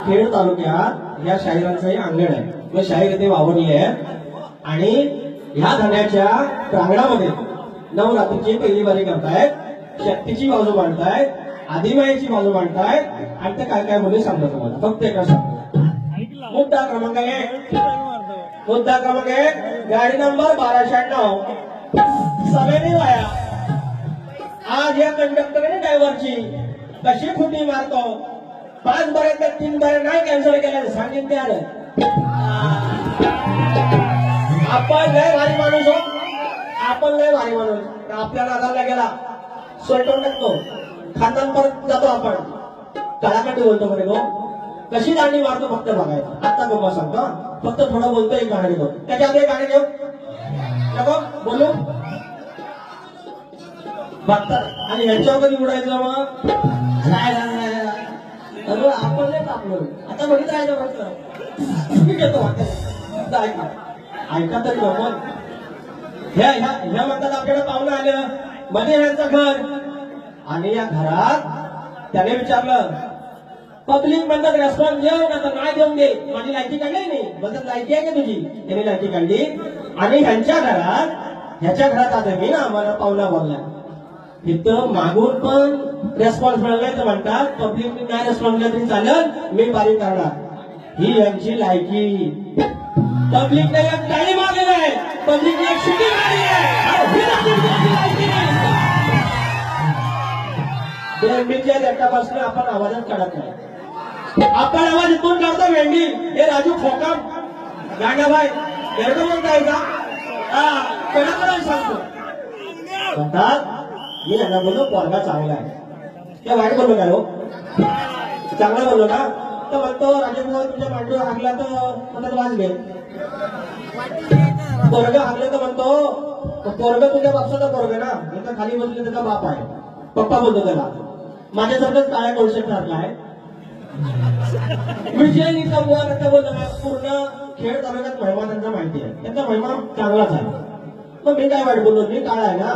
खेड तालुक्यात या शाहिरांचंही अंगण आहे. व शाहीर इथे वावरली आहे आणि ह्या धण्याच्या प्रांगणामध्ये नवरात्रीची पहिली बारी करतायत. शक्तीची बाजू मांडतायत. आदिमाईची बाजू मांडतायत. आणि ते काय काय मुली सांगतो तुम्हाला. फक्त एका सांगतो. मुद्दा क्रमांक एक. मुद्दा क्रमांक एक. गाडी नंबर बाराशे अठ्ठाव सगळ्यांनी वाया. आज या कंडक्टरने ड्रायव्हरची कशी खुटी मारतो? पाच बरे तीन बऱ्या नाही कॅन्सल केल्या सांगितले आलं. आपण लय भारी माणूस हो. आपण लय भारी माणूस. आपल्याला आधारला गेला. सोयटून टाकतो खानदान परत जातो आपण. तळाकडे बोलतो म्हणे गो. कशी दांडी मारतो फक्त बघायचं आता गोमा सांगतो फक्त थोडं बोलतो एक गाणं घेतो. त्याच्या एक गाणं घेऊ. नको? बोलू? बघतात आणि ह्याच्यावर कधी उडायचं मग? नाही. अरे आपण आपलं आता बघितलं आहे ना म्हटलं घेतो ऐका. तरी गमत ह्या ह्या ह्या म्हणतात आपल्याला पाहुणं आलं. मध्ये यांचं घर. आणि या घरात त्याने विचारलं पब्लिक म्हणतात रेस्पॉन्स देऊ का तर नाही देऊन दे माझी लायकी काढली नाही. म्हणतात लायकी आहे का तुझी? त्याने लायकी काढली. आणि ह्यांच्या घरात ह्याच्या घरात आता मी ना आम्हाला पाहुणा बोलला इथं मागून पण रेस्पॉन्स मिळालाय तर म्हणतात पब्लिक नाही रेस्पॉन्स दिला तरी चालत मी बारीक करणार. ही यांची लायकी. पब्लिकने एक टाळी मारलेला आहे पब्लिकने एक शिटी मारली आहे आणि ही आपण आवाजात काढत नाही. आपण आवाज इथून काढतो वेंडी. हे राजू खोकाम. गांडाबाई एवढं म्हणताय का? हा कोणाकडे सांगतो? म्हणतात मी यांना बोललो पोरगा चांगला आहे. वाईट बोललो काय हो चांगला बोललो ना तर म्हणतो राजेंद्र तुझ्या मांडीवर हागला तर म्हणतात वाजले पोरग हागलं तर म्हणतो पोरग तुझ्या बापसाचा पोरग ना? नंतर खाली बसले त्याचा बाप आहे. पप्पा बोलतो त्याला माझ्यासारखंच काळ्या कोळशेत ठरला आहे. विजय बुवा बोलतो पूर्ण खेळ तालुक्यात महिमा त्यांचा माहिती आहे. त्यांचा महिमा चांगलाच आहे. मग मी काय वाईट बोललो? मी काळा आहे ना?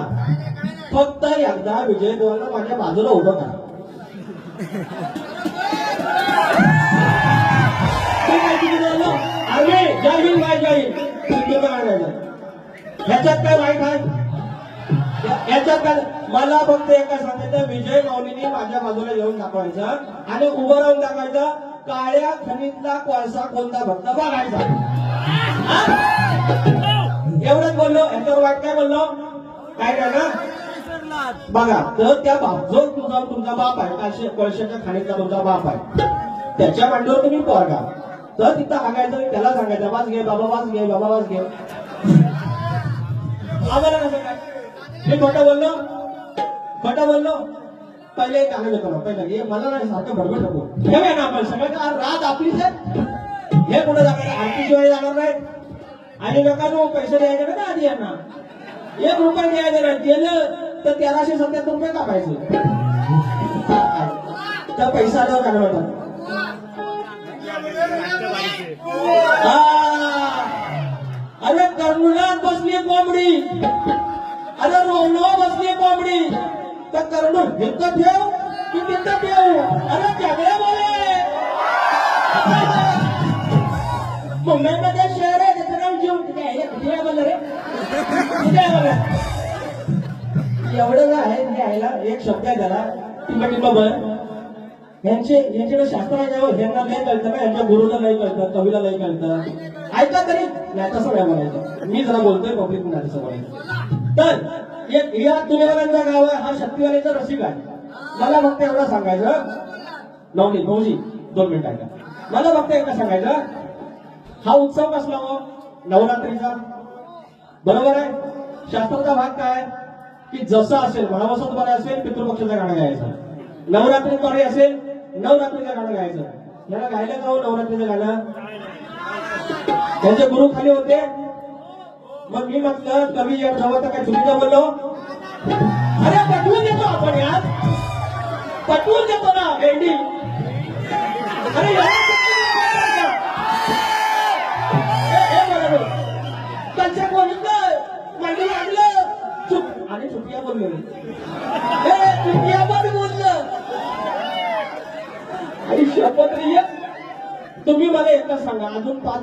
फक्त एकदा विजय बुवांना माझ्या बाजूला उभं करा. काय अरे जय हिंद बाय जय हिंद. ह्याच्यात काय वाईट आहे? याच्यात काय? मला फक्त एका सांगायचं विजय माऊलीने माझ्या बाजूला येऊन दाखवायचं आणि उभं राहून दाखवायचं काळ्या खनितला कोळसा कोणता भक्त बघायचा. एवढंच बोललो. ह्याच्यावर वाईट काय बोललो? काय काय ना बघा तर त्या बाप जो तुझा तुमचा बाप आहे काशे कळशाच्या खाणीचा तुमचा बाप आहे. त्याच्या मांडीवर तुम्ही पोरगा तर तिथं हागायचं त्याला सांगायचं वाच घे बाबा वाच घे बाबा वाच घे. आम्हाला कसं काय? मी खोटं बोललो? खोटं बोललो? पहिले एक आनंद घेतो ना पहिलं. हे मला नाही सारखं बरोबर नको. घेऊया ना आपण सगळं का रात आपलीच आहे हे कुठं जाणार आरती शिवाय जाणार नाही आणि लोकांना हो, पैसे द्यायचे ना आधी यांना? एक रुपये द्यायचे नाही गेलं तर तेराशे सत्याहत्तर रुपये कापायचे. तर पैसा आल्यावर गाणं म्हणतात हा. अरे कर्नुलात बसली कोंबडी. अरे रोवलो बसली कोंबडी. तर कर्णू हिंत ठेव की तिथं ठेव. अरे चांगले बोले. मुंबईमध्ये शहर आहे त्याचं नाव जीव कुठे आहे कुठे बोल रे. कुठे बोल एवढं आहे घ्यायला एक शब्द आहे त्याला. टिंबा टिंबा बर यांचे यांच्याकडे शास्त्र आहे हो? यांना नाही कळतं का? यांच्या गुरुला लय कळतं कवीला लय कळतं. ऐका तरी नाही तसं नाही मी जरा बोलतोय पब्लिक नाही तसं तर या तुलेवाल्यांचा गाव आहे हा शक्तिवाल्याचा रसिक आहे. मला फक्त एवढं सांगायचं. नवनी भाऊजी दोन मिनिट ऐका. मला फक्त एकदा सांगायचं. हा उत्सव कसला हो? नवरात्रीचा. बरोबर आहे? शास्त्राचा भाग काय? आहे? की जसं असेल मनापासून तुम्हाला असेल पितृपक्षाचं गाणं गायचं. नवरात्री बरे असेल नवरात्रीचं गाणं गायचं. याला गायलं का हो नवरात्रीचं गाणं? त्यांचे गुरु खाली होते. मग मी म्हटलं कवी या जवळ काय चुकीचं बोललो? अरे पटवून देतो आपण यात पटवून देतो ना भेंडी. अरे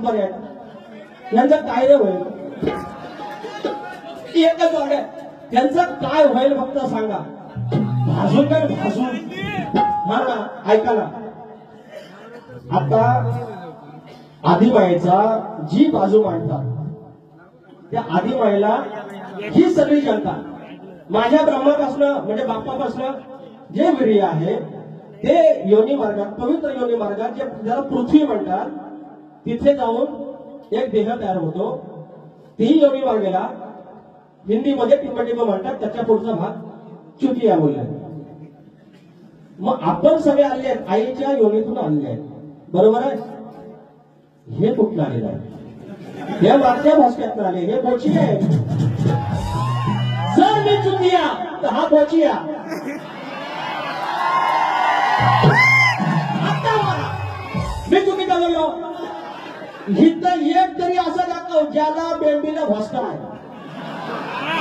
अजून पाच बरे यांचं काय रे होईल? एकच वाट आहे. त्यांचं काय होईल फक्त सांगा. भाजून काय भाजून? मला ऐका ना. आता आदिमायेचा जी बाजू मांडतात त्या आदिमायेला ही सगळी जनता माझ्या ब्रह्मापासून म्हणजे बाप्पापासून जे वीर्य आहे ते योनी मार्गात पवित्र योनी मार्गात जे ज्याला पृथ्वी म्हणतात तिथे जाऊन एक देह तयार होतो. तीही योगी मार्गेला हिंदीमध्ये टिंबटिंब म्हणतात त्याच्या पुढचा भाग चुतिया बोलला मग आपण सगळे आले आहेत आईच्या योनीतून आलेले आहेत. बरोबर आहे? हे कुठलं आलेलं आहे? हे मागच्या भाषेतून आले हे बोची आहे. जर मी चुतिया तर हा बोचिया आता मी चुकीचा बोललो. इथं एक तरी असं दाखव ज्याला बेंबीला भोसका आहे.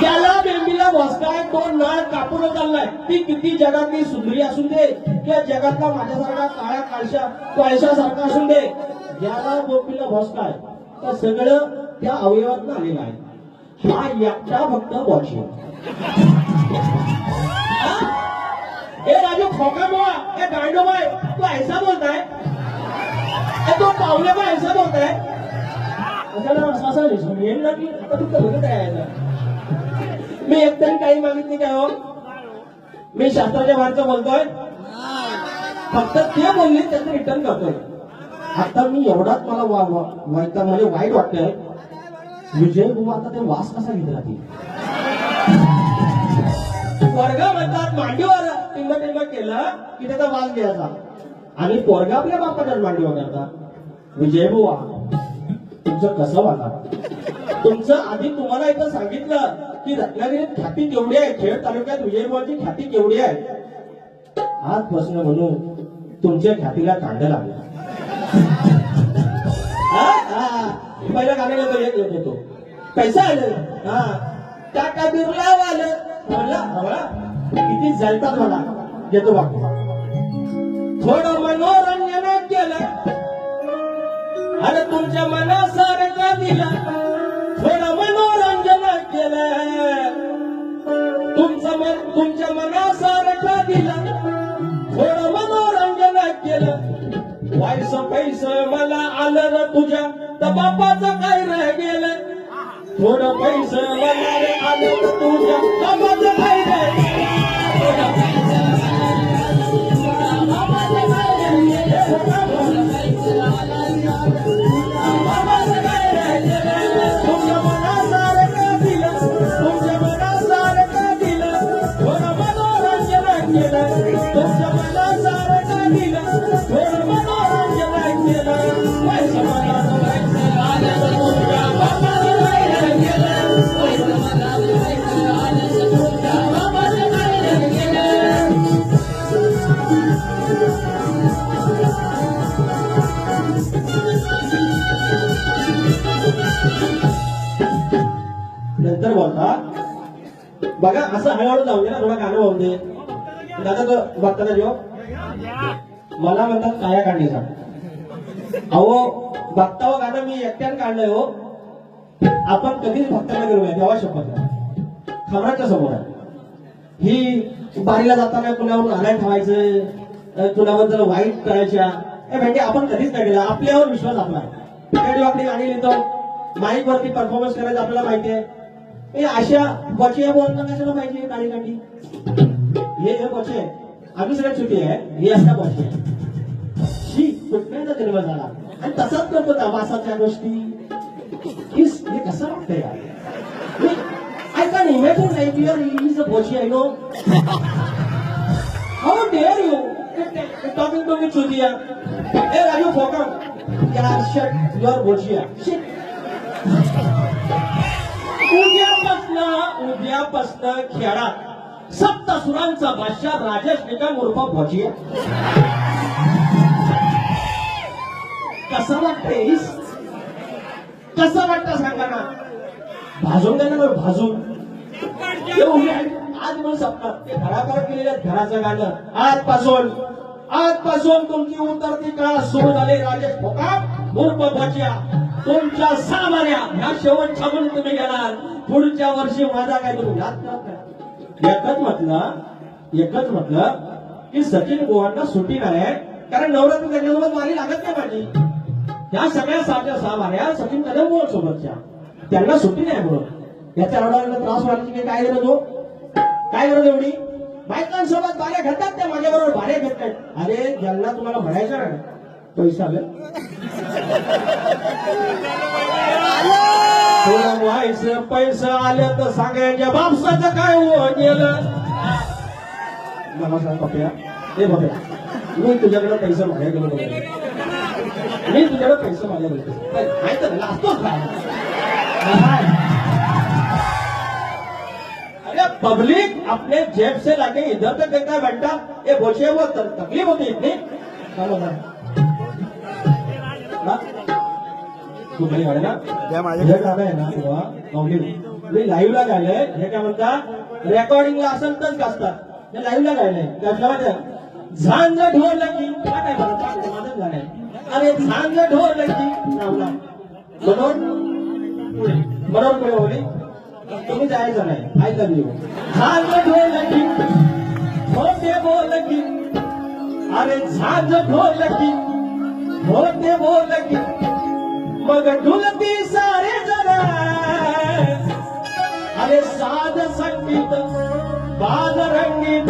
त्याला बेंबीला भोसकाय तो नळ कापून चाललाय ती किती जगातली सुंदरी असून दे किंवा जगातला माझ्यासारखा काळ्या काळशा काळशासारखा असून दे ज्याला बेंबीला भोसकाय तर सगळं त्या अवयवात आलेलं आहे. हा एकटा फक्त बॉची हे? राजू खोका बोळा हे गांडो बाय तू ऐसा बोलताय? तो पावले पण ऐसा बोलताय ना की आता तू आहे मी एकतरी काही मागितली काय हो? मी शास्त्राच्या बाहेरचं बोलतोय. फक्त ते बोलले त्यांचं रिटर्न करतोय. आता मी एवढाच मला वा- मला वाईट म्हणजे वाईट वाटतंय. विजय बुवा आता ते वास कसा घेत राहतील वर्ग म्हणतात मांडीवर टिंब टिंब केलं की त्याचा वास घ्यायचा. आणि पोरगा आपल्या बापाच्याच मांडीवर करता. विजय बुवा तुमचं कसं वाटणार तुमचं आधी तुम्हाला इथं सांगितलं की रत्नागिरीत ख्याती केवढी आहे खेड तालुक्यात विजयभुवाची ख्याती केवढी आहे. आज प्रश्न म्हणून तुमच्या ख्यातीला कांड लागला. हा? गाण्याला पहिलं एक येत येतो पैसा आलं. हा. टाटा बिर्ला आलं म्हणलं किती जलतात मला. येतो बघ थोडं आणि तुमच्या मनासारखं दिला. थोडं मनोरंजन केलं. तुमचं मन तुमच्या मनासारखं दिलं. थोडं मनोरंजन केलं. वायस पैस मला आलं र तुझ्या. तर बापाचं काय रह गेलं? थोडं पैस मला आलं तुझ्या. बापाचं काय रह नंतर बोलता. बघा असं हळूहळू जाऊन दे ना थोडा गाणं होऊन दे. म्हणजे दादा तो बघताना जेव मला म्हणतात काया काढण्याचा. अहो बघता हो गाणं मी एकट्यानं काढलंय हो. आपण कधीच भक्तांना करूया देवा शपथ खबराच्या समोर ही बारीला जाताना कुणावर आणाय ठेवायचं कुणाबद्दल वाईट करायच्या. म्हणजे आपण कधीच नाही केलं. आपल्यावर विश्वास आपला आहे. त्या गाणी लिहितो. माईक वरती परफॉर्मन्स करायचं आपल्याला माहिती आहे. हे अशा पचे बोलता कशाला पाहिजे काळीकाठी? हे हे पचे आम्ही सगळ्यात छोटी आहे हे असा पचे शी कुठल्या जन्म झाला? आणि तसाच करतो तपासाच्या गोष्टी. हे कसं वाटतं यार? ऐका नाही I no how dare you talking to me चुतिया ए आर यार शट युअर बोची आहे उद्यापासनं उद्यापासनं खेळात. सप्तसुरांचा बादशाह राजेश निकम उर्फ भोजिया कसं वाटतंय कसं वाटतं सांगा ना? भाजून देणार भाजून. आज म्हणून सपनात ते घराकडे केलेलं घराचं गाणं. आजपासून आजपासून तुमची उतरती काळ सुरू झाली. राजेश फोका उर्फ बच्या तुमच्या सामान्या ह्या शेवटच्या म्हणून तुम्ही घेणार. पुढच्या वर्षी माझा काय तुम्ही एकच म्हटलं एकच म्हटलं की सचिन गोवांना सुट्टी नाही कारण नवरात्र त्यांच्यासोबत मारी लागत नाही माझी. या सगळ्या साच्या सहा माऱ्या सचिन कदम गोळ सोबतच्या. त्यांना सुट्टी नाही म्हणून. याच्या एवढा त्रास व्हायची की काय गरज हो? काय गरज एवढी? बायकांसोबत भाड्या घेतात त्या माझ्याबरोबर बरोबर घेत नाहीत. अरे ज्यांना तुम्हाला भरायचं नाही पैसा आले. तुला व्हायचं पैसा आलं तर सांगायच्या बापसाचं काय हो गेलं? मला सांग बाप्या ए बाप्या मी तुझ्याकडे पैसा मागायला गेलो नव्हतो. मी तुझ्याकडे पैसे मागायला गेलो. माहीत आहे ना काय अरे पब्लिक अपने जेब से लाके इधर तक देता है बेटा. ये बोचे वो तकलीफ होती है इतनी चलो. ना? तू घरी ना? माझ्या हे गाणं आहे ना तेव्हा. मी लाईव्हला गायलंय. हे काय म्हणतात रेकॉर्डिंगला असेल तरच गाजतात. हे लाईव्हला गायलंय. गाजलं माहिती झांज ढोलकी तुला काय म्हणतात माझंच गाणं आहे अरे झांज ढोलकी लावला म्हणून बरोबर पुढे. बोली तुम्ही जायचं नाही ऐका मी झांज ढोलकी होते बोलकी. अरे झांज मोते वो लगी मगर ढुलती सारे जरा। अरे साध संगीत बाद रंगीत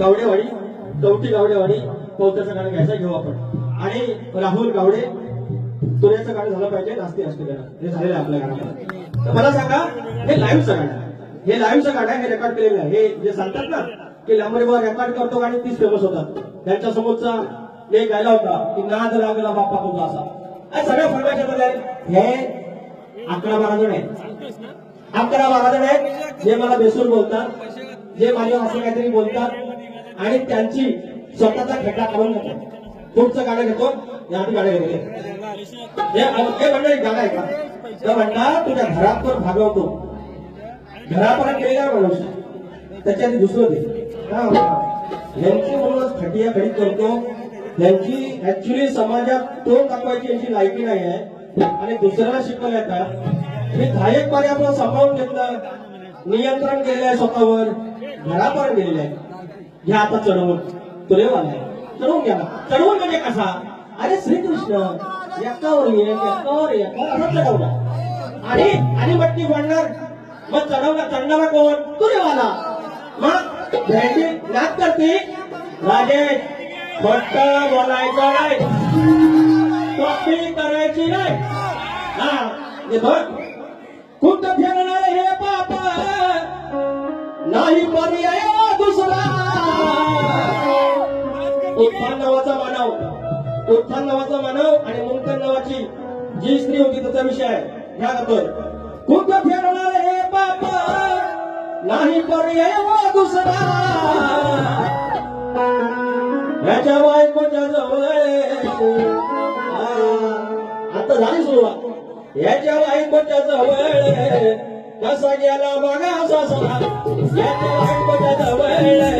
गावडेवाडी कवटी गावडेवाडी पवत्याचं गाणं घ्यायचं घेऊ आपण. आणि राहुल गावडे तुऱ्याचं गाणं झालं पाहिजे नास्ती असते गाणं हे झालेलं आहे आपल्या गाण्याला तर मला सांगा हे लाईव्हचं गाणं आहे. हे लाईव्हचं गाणं आहे, हे रेकॉर्ड केलेलं आहे. हे जे सांगतात ना की लांबरे बाबा रेकॉर्ड करतो आणि तीच फेमस होतात. त्यांच्या समोरचा एक गायला होता की नाद लागला बाप्पा तुझा असा. आणि सगळ्या फरमाईशामध्ये हे अकरा बारा जण आहेत. अकरा बारा जण आहेत जे मला बेसूर बोलतात जे माझ्या असं काहीतरी बोलतात आणि त्यांची स्वतःचा खड्डा काढून घेतो. तुमचं गाणं घेतो. या आधी गाणं घेतले हे म्हणणं एक गाणं आहे का? म्हणणार तुझ्या घरात पण भागवतो. घरापर्यंत गेलेला माणूस त्याच्या आधी दुसरं दे. यांची म्हणूनच खटिया खडी करतो. यांची ऍक्च्युली समाजात तो दाखवायची यांची लायकी नाही आहे. आणि दुसऱ्याला शिकवलं येतात मी धायकपणे एक आपलं सांभाळून घेतलं. नियंत्रण केलेलं आहे स्वतःवर. घरापर्यंत गेलेलं आहे. घ्या आता चढवून तुरेवाला आहे चढवून घ्या चढवून म्हणजे कसा? अरे श्रीकृष्ण एकावर एक एकावर एक असा चढवला. आणि आणि मटकी वाढणार मग चढवला चढणारा कोण? तुरेवाला. मग भेंडी नाच करते. राजेश फक्त बोलायचं नाही. कॉपी करायची नाही. हा हे बघ. कुठं फिरणार हे पाप? नाही पर्याय. उत्थान नावाचा मानव. उत्थान नावाचा मानव आणि मुंकन नावाची जी स्त्री होती त्याचा विषय आहे. ह्या करतोय कुठं फिरणार हे बापा? नाही पर्याय दुसरा. ह्याच्या बायकोच्या जवळ. आता झाली सुरुवात. याच्या बायकोच्या जवळ. कसा गेला बघा सासरा याच्या बायकोच्या जवळ.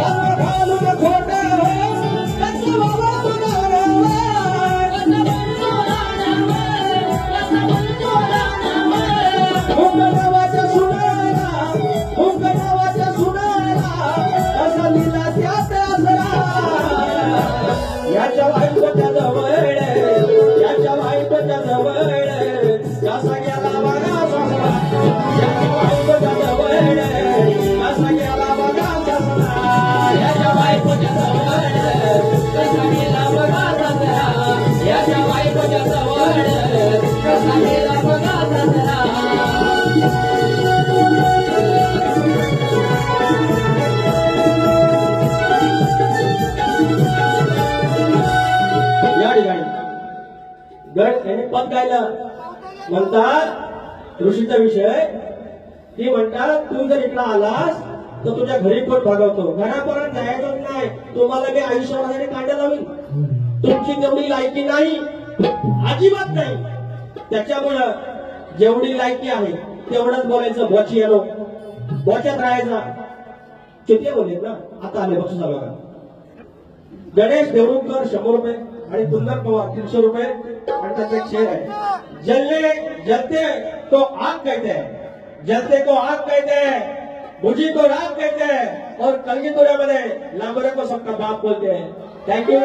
گهٽ म्हणतात ऋषीचा विषय ती म्हणतात तू जर इकडे आलास तर तुझ्या घरी पण भागवतो? घरापर्यंत जायचं नाही? तुम्हाला मी आयुष्यामध्ये कांड्या लावीन. तुमची तेवढी लायकी नाही अजिबात नाही. त्याच्यामुळं जेवढी लायकी आहे तेवढंच बोलायचं बॉची येलो. बॉच्यात राहायचा. किती बोलले ना? आता आले बक्षीस आलं गणेश देऊळकर शंभर रुपये. आणि पुन्हा पवार तीनशे रुपये. एक है जलने, जलते तो आग कहते हैं। जलते को आग कहते हैं, बुझी को राग कहते हैं और कलगी बने लांबरे को सबका बाप बोलते हैं। थँक्यू